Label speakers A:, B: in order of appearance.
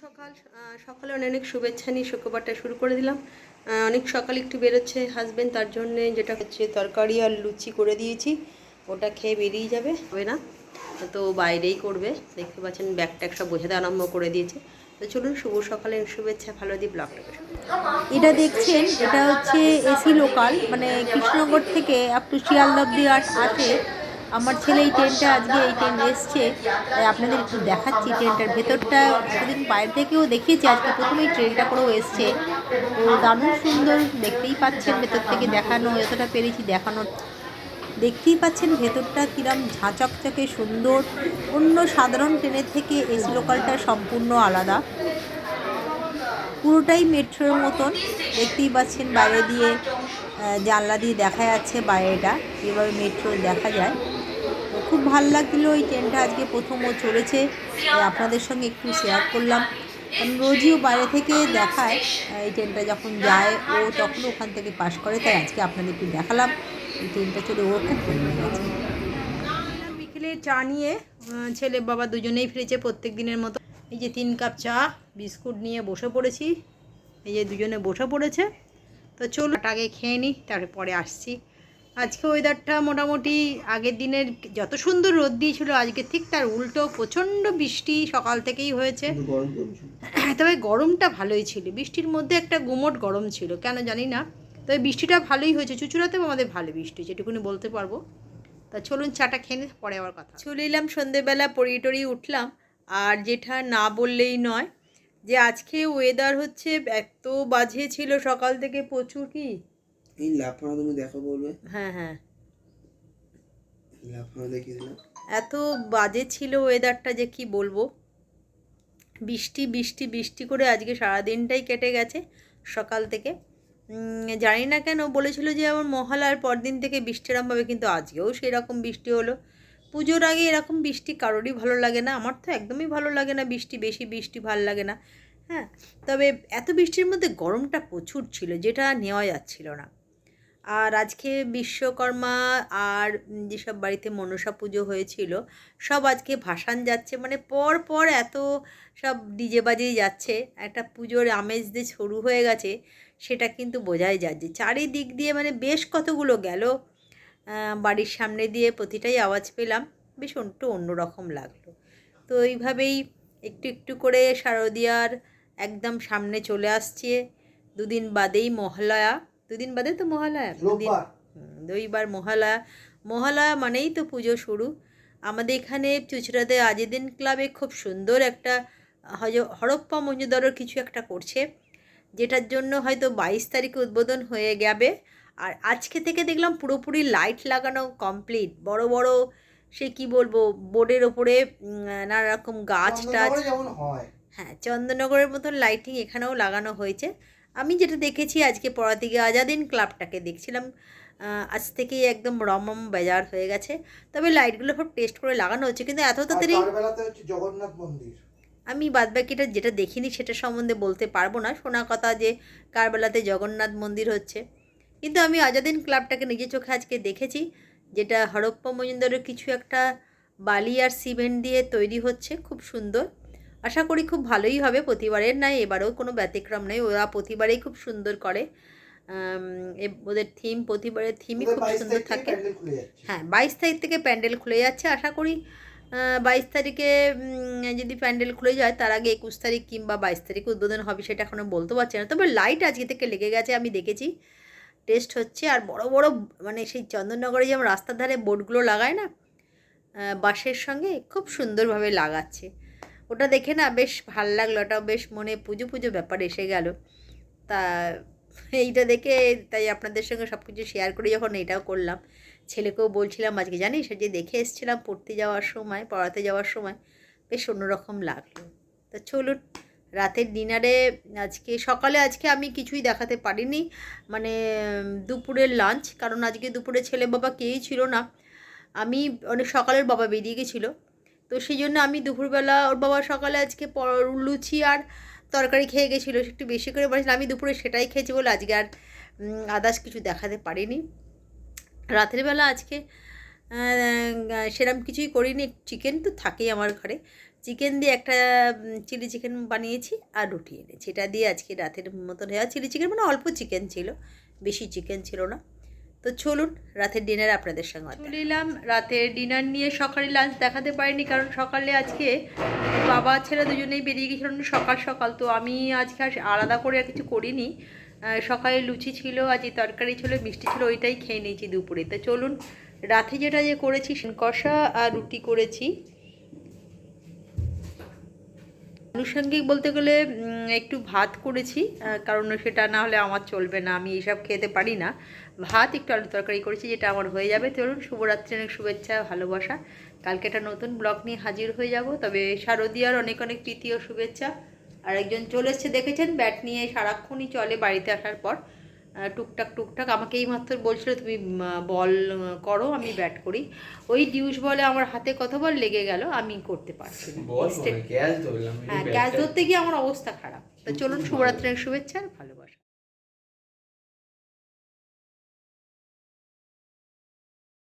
A: সকাল সকালে অনেক শুভেচ্ছা নিয়ে শুক্রবারটা শুরু করে দিলাম। অনেক সকালে একটু বেরোচ্ছে হাজবেন্ড তার জন্যে যেটা হচ্ছে তরকারি আর লুচি করে দিয়েছি। ওটা খেয়ে বেরিয়ে যাবে। হবে না? তো বাইরেই করবে। দেখতে পাচ্ছেন ব্যাগ ট্যাগ সব বোঝাতে আরম্ভ করে দিয়েছে। তো চলুন, শুভ সকালে শুভেচ্ছা, ভালো দিয়ে ব্লগটা
B: এটা দেখছেন, এটা হচ্ছে এসি লোকাল মানে কৃষ্ণনগর থেকে আপ টু শিয়ালদা অব্দি আস- আসে আমার ছেলে এই ট্রেনটা আজকে এই ট্রেন এসছে আপনাদের একটু দেখাচ্ছি ট্রেনটার ভেতরটা। এতদিন বাইরে থেকেও দেখিয়েছি, আজকে প্রথমেই ট্রেনটা করেও এসছে। তো দারুণ সুন্দর, দেখতেই পাচ্ছেন ভেতর থেকে দেখানো যতটা পেরেছি দেখানোর। দেখতেই পাচ্ছেন ভেতরটা কিরম ঝাঁচকচকে সুন্দর। অন্য সাধারণ ট্রেনের থেকে এসি লোকালটা সম্পূর্ণ আলাদা। পুরোটাই মেট্রোর মতন। দেখতেই পাচ্ছেন বাইরে দিয়ে জানলা দিয়ে দেখা যাচ্ছে বাইরেটা, কীভাবে মেট্রো দেখা যায়। তো খুব ভালো লাগছিল এই ট্রেনটা, আজকে প্রথম ও চলেছে। আপনাদের সঙ্গে একটু শেয়ার করলাম। কারণ রোজই বাইরে থেকে দেখায় এই ট্রেনটা যখন যায়, ও তখন ওখান থেকে পাস করে। তাই আজকে আপনাদের একটু দেখালাম। এই ট্রেনটা চলে ও খুব
A: বিকেলে চা নিয়ে ছেলে বাবা দুজনেই ফিরেছে প্রত্যেক দিনের মতো। এই যে তিন কাপ চা বিস্কুট নিয়ে বসে পড়েছি। এই যে দুজনে বসে পড়েছে। তো চলো আগে খেয়ে নিই তারপরে পরে আসছি। আজকে ওয়েদারটা মোটামুটি আগের দিনের যত সুন্দর রোদ দিয়েছিল আজকে ঠিক তার উল্টো প্রচণ্ড বৃষ্টি সকাল থেকেই হয়েছে। তবে গরমটা ভালোই ছিল। বৃষ্টির মধ্যে একটা গুমট গরম ছিল কেন জানি না। তবে বৃষ্টিটা ভালোই হয়েছে। চুচুড়াতেও আমাদের ভালো বৃষ্টি হয়েছে এটুকুনি বলতে পারব। তা চলুন চাটা খেয়ে পরে আবার কথা চলে এলাম সন্ধেবেলা পড়িয়ে টড়িয়ে উঠলাম। আর যেটা না বললেই নয় যে আজকে ওয়েদার হচ্ছে এত বাজে ছিল সকাল থেকে প্রচুর কি?
C: এই লাফানো তুমি দেখো বলবে।
A: হ্যাঁ হ্যাঁ।
C: লাফানো দিলাম।
A: এত বাজে ছিল ওয়েদারটা যে কি বলব? বৃষ্টি বৃষ্টি বৃষ্টি করে আজকে সারাদিনটাই কেটে গেছে সকাল থেকে। জানি না কেন বলেছিল যে আমার মহালয়ার পরদিন থেকে বৃষ্টি হবে কিন্তু আজকেও সেরকম বৃষ্টি হলো। পুজোর আগে এরকম বৃষ্টি কারোরই ভালো লাগে না, আমার তো একদমই ভালো লাগে না বৃষ্টি, বেশি বৃষ্টি ভালো লাগে না। হ্যাঁ তবে এত বৃষ্টির মধ্যে গরমটা প্রচুর ছিল, যেটা নেওয়া যাচ্ছিল না। আর আজকে বিশ্বকর্মা আর যেসব বাড়িতে মনসা পুজো হয়েছিল, সব আজকে ভাসান যাচ্ছে মানে পর পর এত সব ডিজে বাজেই যাচ্ছে, একটা পুজোর আমেজ যে শুরু হয়ে গেছে, সেটা কিন্তু বোঝাই যাচ্ছে। চারিদিক দিয়ে মানে বেশ কতগুলো গেল বাড়ির সামনে দিয়ে প্রতিটাই আওয়াজ পেলাম বেশ একটু অন্যরকম লাগল। তো এইভাবেই একটু একটু করে শারদিয়ার একদম সামনে চলে আসছে। দুদিন বাদেই মহালয়া। দুদিন বাদে তো মহালয়া? দুদিন রবিবার। মহালয়া। মহালয়া মানেই তো পুজো শুরু। আমাদের এখানে চুচড়াতে আজিদিন ক্লাবে খুব সুন্দর একটা হজ- হরপ্পা মঞ্জুদরের কিছু একটা করছে যেটার জন্য হয়তো বাইশ তারিখে উদ্বোধন হয়ে যাবে। আর আজকে থেকে দেখলাম পুরোপুরি লাইট লাগানো কমপ্লিট বড় বড় সে কি বলব বোর্ডের ওপরে নানা রকম গাছ টাছ।
C: হ্যাঁ।
A: চন্দননগরের মতন লাইটিং এখানেও লাগানো হয়েছে। আমি যেটা দেখেছি আজকে পড়া থেকে আজাদিন ক্লাবটাকে দেখছিলাম। আজ থেকেই একদম রমম বাজার হয়ে গেছে। তবে লাইটগুলো সব টেস্ট করে লাগানো হচ্ছে কিন্তু এত তাড়াতাড়ি
C: জগন্নাথ মন্দির।
A: আমি বাদবাকিটা যেটা দেখিনি সেটা সম্বন্ধে বলতে পারব না। শোনা কথা যে কারবেলাতে জগন্নাথ মন্দির হচ্ছে। কিন্তু আমি আজাদিন ক্লাবটাকে নিজের চোখে আজকে দেখেছি যেটা হরপ্পা মজুমদারের কিছু একটা বালি আর সিমেন্ট দিয়ে তৈরি হচ্ছে খুব সুন্দর। আশা করি খুব ভালোই হবে প্রতিবারের নাই এবারেও কোনো ব্যতিক্রম নেই ওরা প্রতিবারেই খুব সুন্দর করে ওদের থিম প্রতিবারের থিমই খুব সুন্দর থাকে। হ্যাঁ বাইশ তারিখ থেকে প্যান্ডেল খুলে যাচ্ছে আশা করি বাইশ তারিখে যদি প্যান্ডেল খুলে যায় তার আগে একুশ তারিখ কিংবা বাইশ তারিখ উদ্বোধন হবে সেটা এখনও বলতে পারছি না। তবে লাইট আজকে থেকে লেগে গেছে আমি দেখেছি। টেস্ট হচ্ছে। আর বড় বড় মানে সেই চন্দননগরে যেমন রাস্তার ধারে বোর্ডগুলো লাগায় না বাঁশের সঙ্গে খুব সুন্দরভাবে লাগাচ্ছে। ওটা দেখে না বেশ ভালো লাগল ওটা বেশ মনে পুজো পুজো ব্যাপার এসে গেল। তা এইটা দেখে তাই আপনাদের সঙ্গে সব কিছু শেয়ার করে যখন এটাও করলাম, ছেলেকেও বলছিলাম আজকে, জানিস যে দেখে এসেছিলাম পড়তে যাওয়ার সময়, পড়াতে যাওয়ার সময়, বেশ অন্যরকম লাগল। তা চলুন রাতের ডিনারে আজকে, সকালে আজকে আমি কিছুই দেখাতে পারিনি। মানে দুপুরের লাঞ্চ, কারণ আজকে দুপুরে ছেলে বাবা কেউই ছিল না। আমি অনেক সকালের বাবা বেরিয়ে গেছিল। তো সেই জন্য আমি দুপুরবেলা, ওর বাবা সকালে আজকে লুচি আর তরকারি খেয়ে গেছিল। একটু বেশি করে বানিয়েছিল আমি দুপুরে সেটাই খেয়েছি বলে আজকে আর আদার্স কিছু দেখাতে পারিনি। রাতের বেলা আজকে সেরম কিছুই করিনি। চিকেন তো থাকেই আমার ঘরে। চিকেন দিয়ে একটা চিলি চিকেন বানিয়েছি আর রুটি এনেছি। এটা দিয়ে আজকে রাতের মতন হয়ে চিলি চিকেন মানে অল্প চিকেন ছিল বেশি চিকেন ছিল না। তো চলুন রাতের ডিনার আপনাদের সঙ্গে চলে এলাম রাতের ডিনার নিয়ে সকালে লাঞ্চ দেখাতে পারিনি কারণ সকালে আজকে বাবা ছেলে দুজনেই বেরিয়ে গেছিলাম সকাল সকাল। তো আমি আজকে আর আলাদা করে আর কিছু করিনি। সকালে লুচি ছিল আজকে তরকারি ছিল মিষ্টি ছিল ওইটাই খেয়ে নিয়েছি দুপুরে। তো চলুন রাতে যেটা যে করেছি কষা আর রুটি করেছি। আনুষঙ্গিক বলতে গেলে একটু ভাত করেছি কারণ সেটা না হলে আমার চলবে না, আমি এইসব খেতে পারি না। ভাত একটু আলু তরকারি করেছি, যেটা আমার হয়ে যাবে। ধরুন শুভরাত্রি অনেক শুভেচ্ছা, ভালোবাসা। কালকে একটা নতুন ব্লগ নিয়ে হাজির হয়ে যাব, তবে শারদীয়ার অনেক অনেক প্রীতি ও শুভেচ্ছা। আর একজন চলে দেখেছেন? ব্যাট নিয়ে সারাক্ষণই চলে বাড়িতে আসার পর। টুকটাক টুকটাক। আমাকে এই মাত্র বলছিল তুমি বল করো আমি ব্যাট করি। ওই ডিউস বলে আমার হাতে কত বল লেগে গেল আমি করতে পারছি না।
D: ক্যাচ
A: হ্যাঁ গ্যাস ধরতে গিয়ে আমার অবস্থা খারাপ। তো চলুন শুভরাত্রির শুভেচ্ছা আর